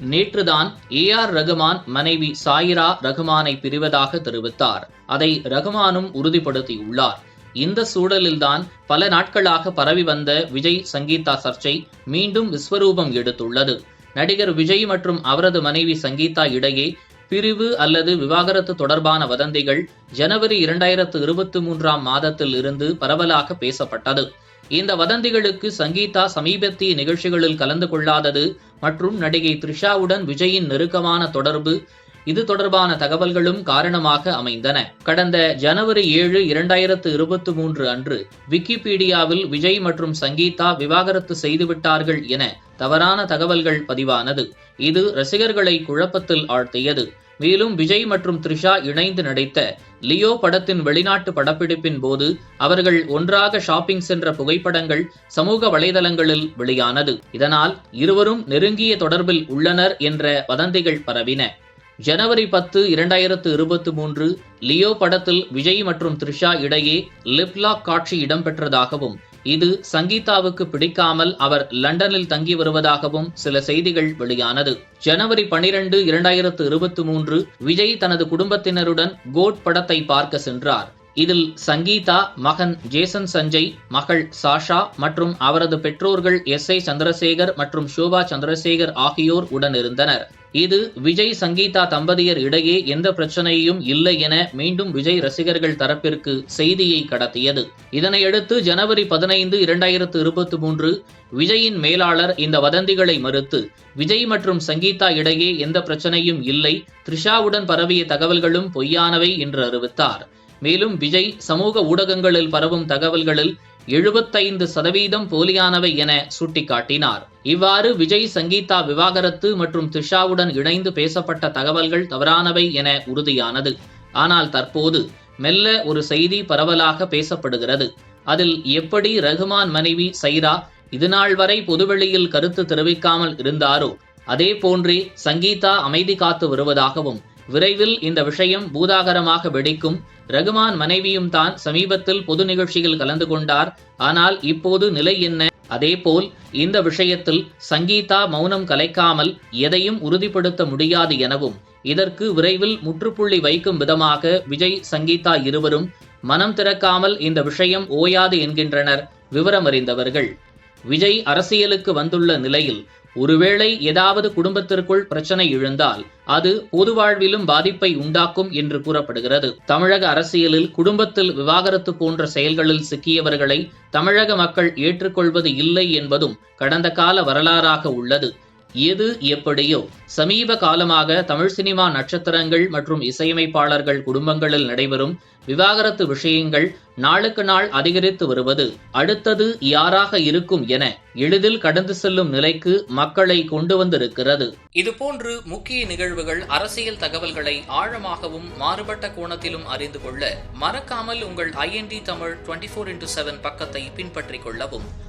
நேற்றுதான் A R Rahman மனைவி சாயிரா ரகுமானை பிரிவதாக தெரிவித்தார். அதை ரகுமானும் உறுதிப்படுத்தியுள்ளார். இந்த சூழலில்தான் பல நாட்களாக பரவி வந்த விஜய் சங்கீதா சர்ச்சை மீண்டும் விஸ்வரூபம் எடுத்துள்ளது. நடிகர் விஜய் மற்றும் அவரது மனைவி சங்கீதா இடையே பிரிவு அல்லது விவாகரத்து தொடர்பான வதந்திகள் ஜனவரி இரண்டாயிரத்து இருபத்தி மூன்றாம் மாதத்தில் இருந்து பரவலாக பேசப்பட்டது. இந்த வதந்திகளுக்கு சங்கீதா சமீபத்திய நிகழ்ச்சிகளில் கலந்து கொள்ளாதது மற்றும் நடிகை த்ரிஷாவுடன் விஜயின் நெருக்கமான தொடர்பு இது தொடர்பான தகவல்களும் காரணமாக அமைந்தன. கடந்த ஜனவரி ஏழு இரண்டாயிரத்து இருபத்தி மூன்று அன்று விக்கிபீடியாவில் விஜய் மற்றும் சங்கீதா விவாகரத்து செய்துவிட்டார்கள் என தவறான தகவல்கள் பதிவானது. இது ரசிகர்களை குழப்பத்தில் ஆழ்த்தியது. மேலும் விஜய் மற்றும் த்ரிஷா இணைந்து நடித்த லியோ படத்தின் வெளிநாட்டு படப்பிடிப்பின் போது அவர்கள் ஒன்றாக ஷாப்பிங் சென்ற புகைப்படங்கள் சமூக வலைதளங்களில் வெளியானது. இதனால் இருவரும் நெருங்கிய தொடர்பில் உள்ளனர் என்ற வதந்திகள் பரவின. ஜனவரி பத்து இரண்டாயிரத்து இருபத்தி மூன்று லியோ படத்தில் விஜய் மற்றும் த்ரிஷா இடையே லிப்லாக் காட்சி இடம்பெற்றதாகவும் இது சங்கீதாவுக்கு பிடிக்காமல் அவர் லண்டனில் தங்கி வருவதாகவும் சில செய்திகள் வெளியானது. ஜனவரி பனிரெண்டு இரண்டாயிரத்து இருபத்தி மூன்று விஜய் தனது குடும்பத்தினருடன் கோட் படத்தை பார்க்க சென்றார். இதில் சங்கீதா மகன் ஜேசன் சஞ்சய் மகள் சாஷா மற்றும் அவரது பெற்றோர்கள் எஸ் ஐ சந்திரசேகர் மற்றும் ஷோபா சந்திரசேகர் ஆகியோர் உடனிருந்தனர். இது விஜய் சங்கீதா தம்பதியர் இடையே எந்த பிரச்சனையும் இல்லை என மீண்டும் விஜய் ரசிகர்கள் தரப்பிற்கு செய்தியை கடத்தியது. இதனையடுத்து ஜனவரி பதினைந்து இரண்டாயிரத்து இருபத்தி மூன்று விஜயின் மேலாளர் இந்த வதந்திகளை மறுத்து விஜய் மற்றும் சங்கீதா இடையே எந்த பிரச்சனையும் இல்லை த்ரிஷாவுடன் பரவிய தகவல்களும் பொய்யானவை என்று அறிவித்தார். மேலும் விஜய் சமூக ஊடகங்களில் பரவும் தகவல்களில் எழுபத்தைந்து சதவீதம் போலியானவை என சுட்டிக்காட்டினார். இவ்வாறு விஜய் சங்கீதா விவாகரத்து மற்றும் திஷாவுடன் இணைந்து பேசப்பட்ட தகவல்கள் தவறானவை என உறுதியானது. ஆனால் தற்போது மெல்ல ஒரு செய்தி பரவலாக பேசப்படுகிறது. அதில் எப்படி ரகுமான் மனைவி சைரா இதுநாள் வரை பொதுவெளியில் கருத்து தெரிவிக்காமல் இருந்தாரோ அதே போன்றே சங்கீதா அமைதி காத்து வருவதாகவும் விரைவில் இந்த விஷயம் பூதாகரமாக வெடிக்கும். ரகுமான் மனைவியும் தான் சமீபத்தில் பொது நிகழ்ச்சியில் கலந்து கொண்டார். ஆனால் இப்போது நிலை என்ன? அதேபோல் இந்த விஷயத்தில் சங்கீதா மௌனம் கலைக்காமல் எதையும் உறுதிப்படுத்த முடியாது எனவும் இதற்கு விரைவில் முற்றுப்புள்ளி வைக்கும் விதமாக விஜய் சங்கீதா இருவரும் மனம் திறக்காமல் இந்த விஷயம் ஓயாது என்கின்றனர். விவரமறிந்தவர்கள். விஜய் அரசியலுக்கு வந்துள்ள நிலையில் ஒருவேளை ஏதாவது குடும்பத்திற்குள் பிரச்சனை எழுந்தால் அது பொது வாழ்விலும் பாதிப்பை உண்டாக்கும் என்று கூறப்படுகிறது. தமிழக அரசியலில் குடும்பத்தில் விவாகரத்து போன்ற செயல்களில் சிக்கியவர்களை தமிழக மக்கள் ஏற்றுக்கொள்வது இல்லை என்பதும் கடந்த கால வரலாறாக உள்ளது. எது எப்படியோ. சமீப காலமாக தமிழ் சினிமா நட்சத்திரங்கள் மற்றும் இசையமைப்பாளர்கள் குடும்பங்களில் நடைபெறும் விவாகரத்து விஷயங்கள் நாளுக்கு நாள் அதிகரித்து வருவது அடுத்தது யாராக இருக்கும் என எளிதில் கடந்து செல்லும் நிலைக்கு மக்களை கொண்டு வந்திருக்கிறது. இதுபோன்று முக்கிய நிகழ்வுகள் அரசியல் தகவல்களை ஆழமாகவும் மாறுபட்ட கோணத்திலும் அறிந்து கொள்ள மறக்காமல் உங்கள் IND Tamil twenty four into seven பக்கத்தை பின்பற்றிக் கொள்ளவும்.